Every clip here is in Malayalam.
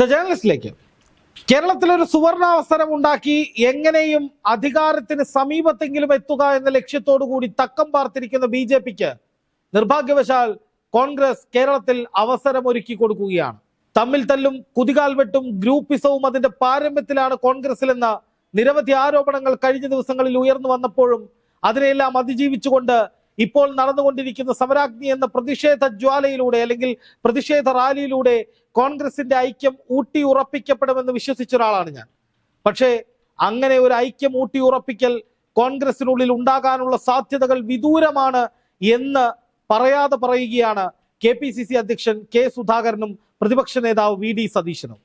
ദ ജേർണലിസ്റ്റിലേക്ക്. കേരളത്തിലൊരു സുവർണാവസരം ഉണ്ടാക്കി എങ്ങനെയും അധികാരത്തിന് സമീപത്തെങ്കിലും എത്തുക എന്ന ലക്ഷ്യത്തോടു കൂടി തക്കം പാർത്തിരിക്കുന്ന ബി ജെ പിക്ക് നിർഭാഗ്യവശാൽ കോൺഗ്രസ് കേരളത്തിൽ അവസരമൊരുക്കി കൊടുക്കുകയാണ്. തമ്മിൽ തല്ലും കുതികാൽ വെട്ടും ഗ്രൂപ്പിസവും അതിന്റെ പാരമ്യത്തിലാണ് കോൺഗ്രസിലെന്ന നിരവധി ആരോപണങ്ങൾ കഴിഞ്ഞ ദിവസങ്ങളിൽ ഉയർന്നു വന്നപ്പോഴും അതിനെയെല്ലാം അതിജീവിച്ചുകൊണ്ട് ഇപ്പോൾ നടന്നുകൊണ്ടിരിക്കുന്ന സമരാഗ്നി എന്ന പ്രതിഷേധ ജ്വാലയിലൂടെ അല്ലെങ്കിൽ പ്രതിഷേധ റാലിയിലൂടെ കോൺഗ്രസിന്റെ ഐക്യം ഊട്ടി ഉറപ്പിക്കപ്പെടുമെന്ന് വിശ്വസിച്ച ഒരാളാണ് ഞാൻ. പക്ഷേ അങ്ങനെ ഒരു ഐക്യം ഊട്ടി ഉറപ്പിക്കൽ കോൺഗ്രസിനുള്ളിൽ ഉണ്ടാകാനുള്ള സാധ്യതകൾ വിദൂരമാണ് എന്ന് പറയാതെ പറയുകയാണ് കെ പി സി സി അധ്യക്ഷൻ കെ സുധാകരനും പ്രതിപക്ഷ നേതാവ് വി ഡി സതീശനും.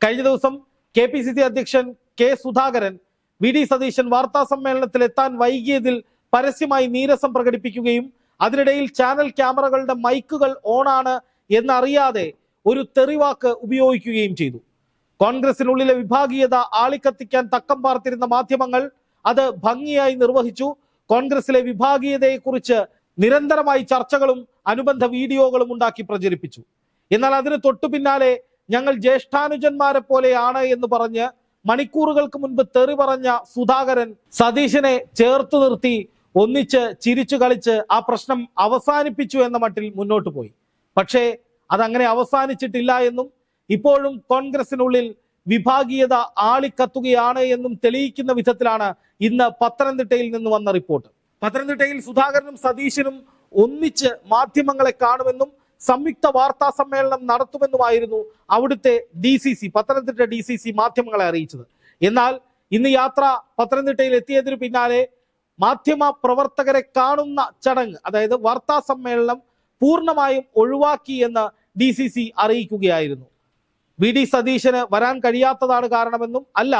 കഴിഞ്ഞ ദിവസം കെ പി സി സി അധ്യക്ഷൻ K Sudhakaran V D Satheesan വാർത്താ സമ്മേളനത്തിൽ എത്താൻ വൈകിയതിൽ പരസ്യമായി നീരസം പ്രകടിപ്പിക്കുകയും അതിനിടയിൽ ചാനൽ ക്യാമറകളുടെ മൈക്കുകൾ ഓണാണ് എന്നറിയാതെ ഒരു തെറിവാക്ക് ഉപയോഗിക്കുകയും ചെയ്തു. കോൺഗ്രസിനുള്ളിലെ വിഭാഗീയത ആളിക്കത്തിക്കാൻ തക്കം പാർത്തിരുന്ന മാധ്യമങ്ങൾ അത് ഭംഗിയായി നിർവഹിച്ചു. കോൺഗ്രസിലെ വിഭാഗീയതയെക്കുറിച്ച് നിരന്തരമായി ചർച്ചകളും അനുബന്ധ വീഡിയോകളും ഉണ്ടാക്കി പ്രചരിപ്പിച്ചു. എന്നാൽ അതിന് തൊട്ടു പിന്നാലെ ഞങ്ങൾ ജ്യേഷ്ഠാനുജന്മാരെ പോലെയാണ് എന്ന് പറഞ്ഞ് മണിക്കൂറുകൾക്ക് മുൻപ് തെറി പറഞ്ഞ സുധാകരൻ സതീശനെ ചേർത്ത് നിർത്തി ഒന്നിച്ച് ചിരിച്ചു കളിച്ച് ആ പ്രശ്നം അവസാനിപ്പിച്ചു എന്ന മട്ടിൽ മുന്നോട്ട് പോയി. പക്ഷേ അതങ്ങനെ അവസാനിച്ചിട്ടില്ല എന്നും ഇപ്പോഴും കോൺഗ്രസിനുള്ളിൽ വിഭാഗീയത ആളിക്കത്തുകയാണ് എന്നും തെളിയിക്കുന്ന വിധത്തിലാണ് ഇന്ന് പത്തനംതിട്ടയിൽ നിന്ന് വന്ന റിപ്പോർട്ട്. പത്തനംതിട്ടയിൽ സുധാകരനും സതീശനും ഒന്നിച്ച് മാധ്യമങ്ങളെ കാണുമെന്നും സംയുക്ത വാർത്താ സമ്മേളനം നടത്തുമെന്നുമായിരുന്നു അവിടുത്തെ D C C Pathanamthitta D C C മാധ്യമങ്ങളെ അറിയിച്ചത്. എന്നാൽ ഇന്ന് യാത്ര പത്തനംതിട്ടയിൽ എത്തിയതിനു പിന്നാലെ മാധ്യമ പ്രവർത്തകരെ കാണുന്ന ചടങ്ങ് അതായത് വാർത്താ സമ്മേളനം പൂർണമായും ഒഴിവാക്കി എന്ന് ഡി സി സി അറിയിക്കുകയായിരുന്നു. വി ഡി സതീശന് വരാൻ കഴിയാത്തതാണ് കാരണമെന്നും അല്ല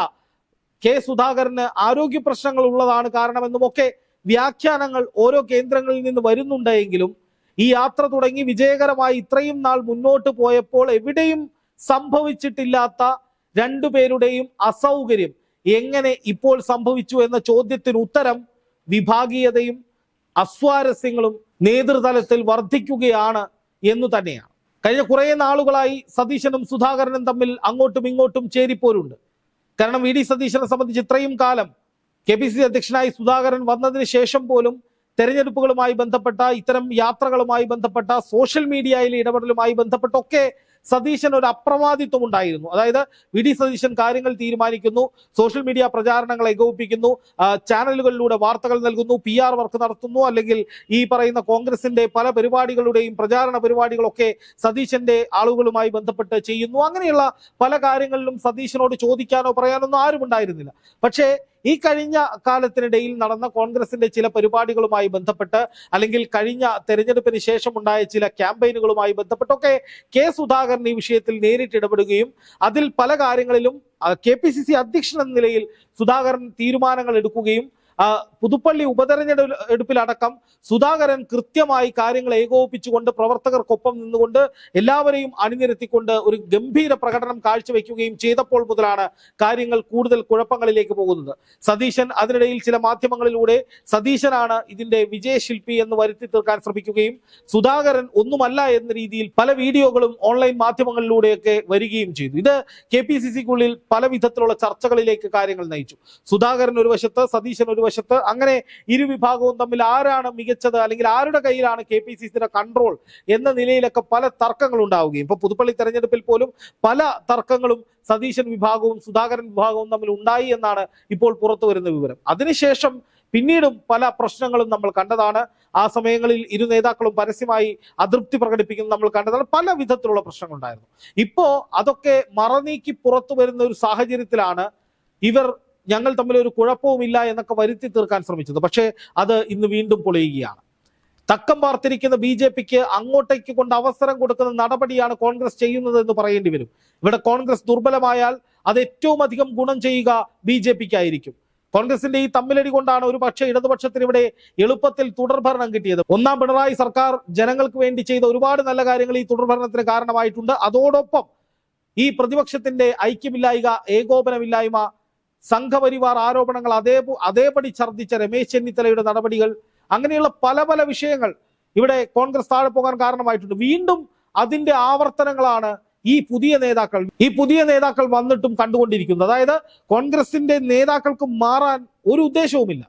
കെ സുധാകരന് ആരോഗ്യ പ്രശ്നങ്ങൾ ഉള്ളതാണ് കാരണമെന്നും ഒക്കെ വ്യാഖ്യാനങ്ങൾ ഓരോ കേന്ദ്രങ്ങളിൽ നിന്ന് വരുന്നുണ്ടെങ്കിലും ഈ യാത്ര തുടങ്ങി വിജയകരമായി ഇത്രയും നാൾ മുന്നോട്ട് പോയപ്പോൾ എവിടെയും സംഭവിച്ചിട്ടില്ലാത്ത രണ്ടുപേരുടെയും അസൗകര്യം എങ്ങനെ ഇപ്പോൾ സംഭവിച്ചു എന്ന ചോദ്യത്തിന് ഉത്തരം വിഭാഗീയതയും അസ്വാരസ്യങ്ങളും നേതൃതലത്തിൽ വർദ്ധിക്കുകയാണ് എന്നു തന്നെയാണ്. കഴിഞ്ഞ കുറേ നാളുകളായി സതീശനും സുധാകരനും തമ്മിൽ അങ്ങോട്ടും ഇങ്ങോട്ടും ചേരിപ്പോരുണ്ട്. കാരണം വി ഡി സതീശനെ സംബന്ധിച്ച് ഇത്രയും കാലം കെ പി സി അധ്യക്ഷനായി സുധാകരൻ വന്നതിന് ശേഷം പോലും തെരഞ്ഞെടുപ്പുകളുമായി ബന്ധപ്പെട്ട ഇത്തരം യാത്രകളുമായി ബന്ധപ്പെട്ട സോഷ്യൽ മീഡിയയിലെ ഇടപെടലുമായി ബന്ധപ്പെട്ടൊക്കെ സതീശൻ ഒരു അപ്രമാദിത്വം ഉണ്ടായിരുന്നു. അതായത് വി ഡി സതീശൻ കാര്യങ്ങൾ തീരുമാനിക്കുന്നു സോഷ്യൽ മീഡിയ പ്രചാരണങ്ങൾ ഏകോപിപ്പിക്കുന്നു ചാനലുകളിലൂടെ വാർത്തകൾ നൽകുന്നു പി ആർ വർക്ക് നടത്തുന്നു അല്ലെങ്കിൽ ഈ പറയുന്ന കോൺഗ്രസിന്റെ പല പരിപാടികളുടെയും പ്രചാരണ പരിപാടികളൊക്കെ സതീശന്റെ ആളുകളുമായി ബന്ധപ്പെട്ട് ചെയ്യുന്നു. അങ്ങനെയുള്ള പല കാര്യങ്ങളിലും സതീശനോട് ചോദിക്കാനോ പറയാനൊന്നും ആരും ഉണ്ടായിരുന്നില്ല പക്ഷേ ഈ കഴിഞ്ഞ കാലത്തിനിടയിൽ നടന്ന കോൺഗ്രസിന്റെ ചില പരിപാടികളുമായി ബന്ധപ്പെട്ട് അല്ലെങ്കിൽ കഴിഞ്ഞ തെരഞ്ഞെടുപ്പിന് ശേഷം ഉണ്ടായ ചില ക്യാമ്പയിനുകളുമായി ബന്ധപ്പെട്ടൊക്കെ കെ സുധാകരൻ ഈ വിഷയത്തിൽ നേരിട്ട് ഇടപെടുകയും അതിൽ പല കാര്യങ്ങളിലും കെ പി സി സി അധ്യക്ഷൻ എന്ന നിലയിൽ സുധാകരൻ തീരുമാനങ്ങൾ എടുക്കുകയും പുതുപ്പള്ളി ഉപതെരഞ്ഞെടുപ്പിലടക്കം സുധാകരൻ കൃത്യമായി കാര്യങ്ങൾ ഏകോപിപ്പിച്ചുകൊണ്ട് പ്രവർത്തകർക്കൊപ്പം നിന്നുകൊണ്ട് എല്ലാവരെയും അണിനിരത്തിക്കൊണ്ട് ഒരു ഗംഭീര പ്രകടനം കാഴ്ചവെക്കുകയും ചെയ്തപ്പോൾ മുതലാണ് കാര്യങ്ങൾ കൂടുതൽ കുഴപ്പങ്ങളിലേക്ക് പോകുന്നത്. സതീശൻ അതിനിടയിൽ ചില മാധ്യമങ്ങളിലൂടെ സതീശനാണ് ഇതിന്റെ വിജയശില്പി എന്ന് വരുത്തി തീർക്കാൻ ശ്രമിക്കുകയും സുധാകരൻ ഒന്നുമല്ല എന്ന രീതിയിൽ പല വീഡിയോകളും ഓൺലൈൻ മാധ്യമങ്ങളിലൂടെയൊക്കെ വരികയും ചെയ്തു. ഇത് കെ പി സി സിക്കുള്ളിൽ പല വിധത്തിലുള്ള ചർച്ചകളിലേക്ക് കാര്യങ്ങൾ നയിച്ചു. സുധാകരൻ ഒരു വശത്ത് സതീശൻ ഒരു വശത്ത് അങ്ങനെ ഇരുവിഭാഗവും തമ്മിൽ ആരാണ് മികച്ചത് അല്ലെങ്കിൽ ആരുടെ കയ്യിലാണ് കെ പി സി സിയുടെ കൺട്രോൾ എന്ന നിലയിലൊക്കെ പല തർക്കങ്ങൾ ഉണ്ടാവുകയും ഇപ്പൊ പുതുപ്പള്ളി തെരഞ്ഞെടുപ്പിൽ പോലും പല തർക്കങ്ങളും സതീശൻ വിഭാഗവും സുധാകരൻ വിഭാഗവും തമ്മിൽ ഉണ്ടായി എന്നാണ് ഇപ്പോൾ പുറത്തു വരുന്ന വിവരം. അതിനുശേഷം പിന്നീടും പല പ്രശ്നങ്ങളും നമ്മൾ കണ്ടതാണ്. ആ സമയങ്ങളിൽ ഇരു നേതാക്കളും പരസ്യമായി അതൃപ്തി പ്രകടിപ്പിക്കുന്നത് നമ്മൾ കണ്ടതാണ്. പല വിധത്തിലുള്ള പ്രശ്നങ്ങൾ ഉണ്ടായിരുന്നു ഇപ്പോ അതൊക്കെ മറനീക്കി പുറത്തു വരുന്ന ഒരു സാഹചര്യത്തിലാണ് ഇവർ ഞങ്ങൾ തമ്മിൽ ഒരു കുഴപ്പവുമില്ല എന്നൊക്കെ വരുത്തി തീർക്കാൻ ശ്രമിച്ചത്. പക്ഷേ അത് ഇന്ന് വീണ്ടും പൊളിയുകയാണ്. തക്കം പാർത്തിരിക്കുന്ന ബി ജെ പിക്ക് അങ്ങോട്ടേക്ക് കൊണ്ട് അവസരം കൊടുക്കുന്ന നടപടിയാണ് കോൺഗ്രസ് ചെയ്യുന്നത് എന്ന് പറയേണ്ടി വരും. ഇവിടെ കോൺഗ്രസ് ദുർബലമായാൽ അത് ഏറ്റവും അധികം ഗുണം ചെയ്യുക ബി ജെ പിക്ക് ആയിരിക്കും കോൺഗ്രസിന്റെ ഈ തമ്മിലടി കൊണ്ടാണ് ഒരു പക്ഷേ ഇടതുപക്ഷത്തിന് ഇവിടെ എളുപ്പത്തിൽ തുടർഭരണം കിട്ടിയത്. ഒന്നാം പിണറായി സർക്കാർ ജനങ്ങൾക്ക് വേണ്ടി ചെയ്ത ഒരുപാട് നല്ല കാര്യങ്ങൾ ഈ തുടർഭരണത്തിന് കാരണമായിട്ടുണ്ട്. അതോടൊപ്പം ഈ പ്രതിപക്ഷത്തിന്റെ ഐക്യമില്ലായ്മ ഏകോപനമില്ലായ്മ സംഘപരിവാർ ആരോപണങ്ങൾ അതേ അതേപടി ഛർദ്ദിച്ച രമേശ് ചെന്നിത്തലയുടെ നടപടികൾ അങ്ങനെയുള്ള പല പല വിഷയങ്ങൾ ഇവിടെ കോൺഗ്രസ് താഴെ പോകാൻ കാരണമായിട്ടുണ്ട്. വീണ്ടും അതിന്റെ ആവർത്തനങ്ങളാണ് ഈ പുതിയ നേതാക്കൾ ഈ പുതിയ നേതാക്കൾ വന്നിട്ടും കണ്ടുകൊണ്ടിരിക്കുന്നത്. അതായത് കോൺഗ്രസിന്റെ നേതാക്കൾക്ക് മാറാൻ ഒരു ഉദ്ദേശവുമില്ല.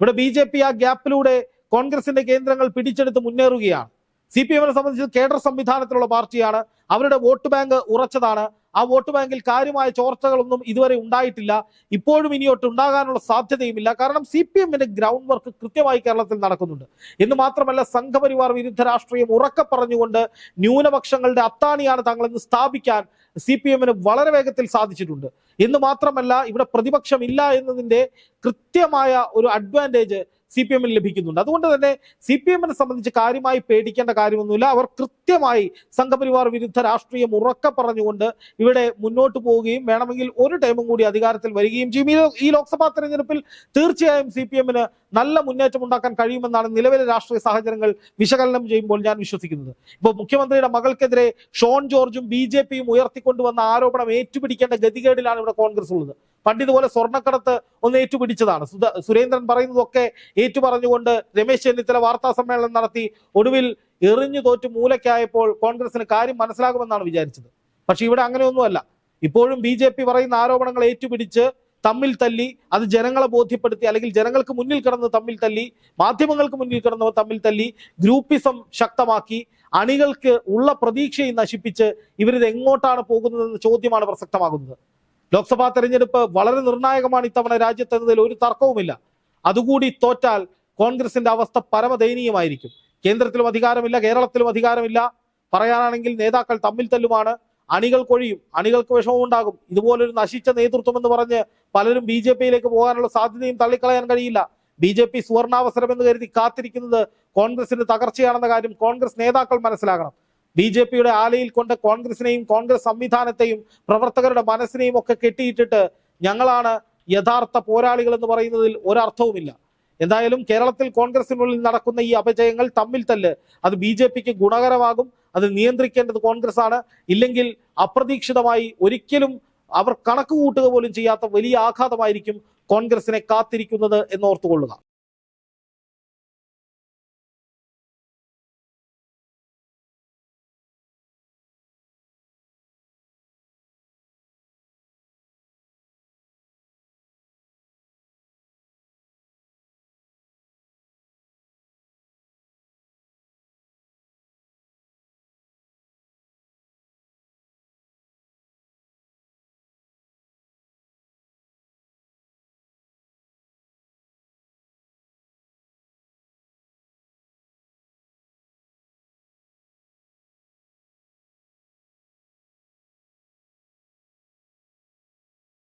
ഇവിടെ ബി ആ ഗ്യാപ്പിലൂടെ കോൺഗ്രസിന്റെ കേന്ദ്രങ്ങൾ പിടിച്ചെടുത്ത് മുന്നേറുകയാണ്. സി പി എമ്മിനെ സംബന്ധിച്ച് കേഡർ സംവിധാനത്തിലുള്ള പാർട്ടിയാണ്. അവരുടെ വോട്ട് ബാങ്ക് ഉറച്ചതാണ്. ആ വോട്ട് ബാങ്കിൽ കാര്യമായ ചോർച്ചകളൊന്നും ഇതുവരെ ഉണ്ടായിട്ടില്ല. ഇപ്പോഴും ഇനിയോട്ട് ഉണ്ടാകാനുള്ള സാധ്യതയുമില്ല. കാരണം സി പി എമ്മിന്റെ ഗ്രൗണ്ട് വർക്ക് കൃത്യമായി കേരളത്തിൽ നടക്കുന്നുണ്ട്. എന്ന് മാത്രമല്ല സംഘപരിവാർ വിരുദ്ധ രാഷ്ട്രീയം ഉറക്കെ പറഞ്ഞുകൊണ്ട് ന്യൂനപക്ഷങ്ങളുടെ അത്താണിയാണ് തങ്ങളെന്ന് സ്ഥാപിക്കാൻ സി പി എമ്മിന് വളരെ വേഗത്തിൽ സാധിച്ചിട്ടുണ്ട്. എന്ന് മാത്രമല്ല ഇവിടെ പ്രതിപക്ഷം ഇല്ല എന്നതിന്റെ കൃത്യമായ ഒരു അഡ്വാന്റേജ് സി പി എമ്മിന് ലഭിക്കുന്നുണ്ട്. അതുകൊണ്ട് തന്നെ സി പി എമ്മിനെ സംബന്ധിച്ച് കാര്യമായി പേടിക്കേണ്ട കാര്യമൊന്നുമില്ല. അവർ കൃത്യമായി സംഘപരിവാർ വിരുദ്ധ രാഷ്ട്രീയം ഉറക്കെ പറഞ്ഞുകൊണ്ട് ഇവിടെ മുന്നോട്ട് പോവുകയും വേണമെങ്കിൽ ഒരു ടൈമും കൂടി അധികാരത്തിൽ വരികയും ചെയ്യും. ഈ ലോക്സഭാ തെരഞ്ഞെടുപ്പിൽ തീർച്ചയായും സി പി എമ്മിന് നല്ല മുന്നേറ്റം ഉണ്ടാക്കാൻ കഴിയുമെന്നാണ് നിലവിലെ രാഷ്ട്രീയ സാഹചര്യങ്ങൾ വിശകലനം ചെയ്യുമ്പോൾ ഞാൻ വിശ്വസിക്കുന്നത്. ഇപ്പോൾ മുഖ്യമന്ത്രിയുടെ മകൾക്കെതിരെ ഷോൺ ജോർജും ബി ഉയർത്തിക്കൊണ്ടുവന്ന ആരോപണം ഏറ്റുപിടിക്കേണ്ട ഗതികേടിലാണ് ഇവിടെ കോൺഗ്രസ് ഉള്ളത്. പണ്ട് ഇതുപോലെ സ്വർണക്കടത്ത് ഒന്ന് ഏറ്റുപിടിച്ചതാണ്. സുരേന്ദ്രൻ പറയുന്നതൊക്കെ ഏറ്റുപറഞ്ഞുകൊണ്ട് രമേശ് ചെന്നിത്തല വാർത്താ സമ്മേളനം നടത്തി ഒടുവിൽ എറിഞ്ഞു തോറ്റ് മൂലയ്ക്കായപ്പോൾ കോൺഗ്രസിന് കാര്യം മനസ്സിലാകുമെന്നാണ് വിചാരിച്ചത്. പക്ഷെ ഇവിടെ അങ്ങനെയൊന്നുമല്ല. ഇപ്പോഴും ബി ജെ പി പറയുന്ന ആരോപണങ്ങൾ ഏറ്റുപിടിച്ച് തമ്മിൽ തല്ലി അത് ജനങ്ങളെ ബോധ്യപ്പെടുത്തി അല്ലെങ്കിൽ ജനങ്ങൾക്ക് മുന്നിൽ കിടന്ന് തമ്മിൽ തല്ലി മാധ്യമങ്ങൾക്ക് മുന്നിൽ കിടന്നവർ തമ്മിൽ തല്ലി ഗ്രൂപ്പിസം ശക്തമാക്കി അണികൾക്ക് ഉള്ള പ്രതീക്ഷയും നശിപ്പിച്ച് ഇവരിത് എങ്ങോട്ടാണ് പോകുന്നതെന്ന ചോദ്യമാണ് പ്രസക്തമാകുന്നത്. ലോക്സഭാ തെരഞ്ഞെടുപ്പ് വളരെ നിർണായകമാണ് ഇത്തവണ രാജ്യത്തെന്നതിൽ ഒരു തർക്കവുമില്ല. അതുകൂടി തോറ്റാൽ കോൺഗ്രസിന്റെ അവസ്ഥ പരമദയനീയമായിരിക്കും. കേന്ദ്രത്തിലും അധികാരമില്ല കേരളത്തിലും അധികാരമില്ല. പറയാനാണെങ്കിൽ നേതാക്കൾ തമ്മിൽ തല്ലുമാണ്. അണികൾ കൊഴിയും അണികൾക്ക് വിഷമം ഉണ്ടാകും. ഇതുപോലൊരു നശിച്ച നേതൃത്വം എന്ന് പറഞ്ഞ് പലരും ബി ജെ പിയിലേക്ക് പോകാനുള്ള സാധ്യതയും തള്ളിക്കളയാൻ കഴിയില്ല. ബി ജെ പി സുവർണാവസരം എന്ന് കരുതി കാത്തിരിക്കുന്നത് കോൺഗ്രസിന്റെ തകർച്ചയാണെന്ന കാര്യം കോൺഗ്രസ് നേതാക്കൾ മനസ്സിലാക്കണം. ബി ജെ പിയുടെ ആലയിൽ കൊണ്ട് കോൺഗ്രസിനെയും കോൺഗ്രസ് സംവിധാനത്തെയും പ്രവർത്തകരുടെ മനസ്സിനെയും ഒക്കെ കെട്ടിയിട്ടിട്ട് ഞങ്ങളാണ് യഥാർത്ഥ പോരാളികൾ എന്ന് പറയുന്നതിൽ ഒരർത്ഥവുമില്ല. എന്തായാലും കേരളത്തിൽ കോൺഗ്രസിനുള്ളിൽ നടക്കുന്ന ഈ അപജയങ്ങൾ തമ്മിൽ തല്ല് അത് ബി ജെ പിക്ക് ഗുണകരമാകും അത് നിയന്ത്രിക്കേണ്ടത് കോൺഗ്രസ് ആണ് ഇല്ലെങ്കിൽ അപ്രതീക്ഷിതമായി ഒരിക്കലും അവർ കണക്ക് കൂട്ടുക പോലും ചെയ്യാത്ത വലിയ ആഘാതമായിരിക്കും കോൺഗ്രസിനെ കാത്തിരിക്കുന്നത് എന്നോർത്തുകൊള്ളുക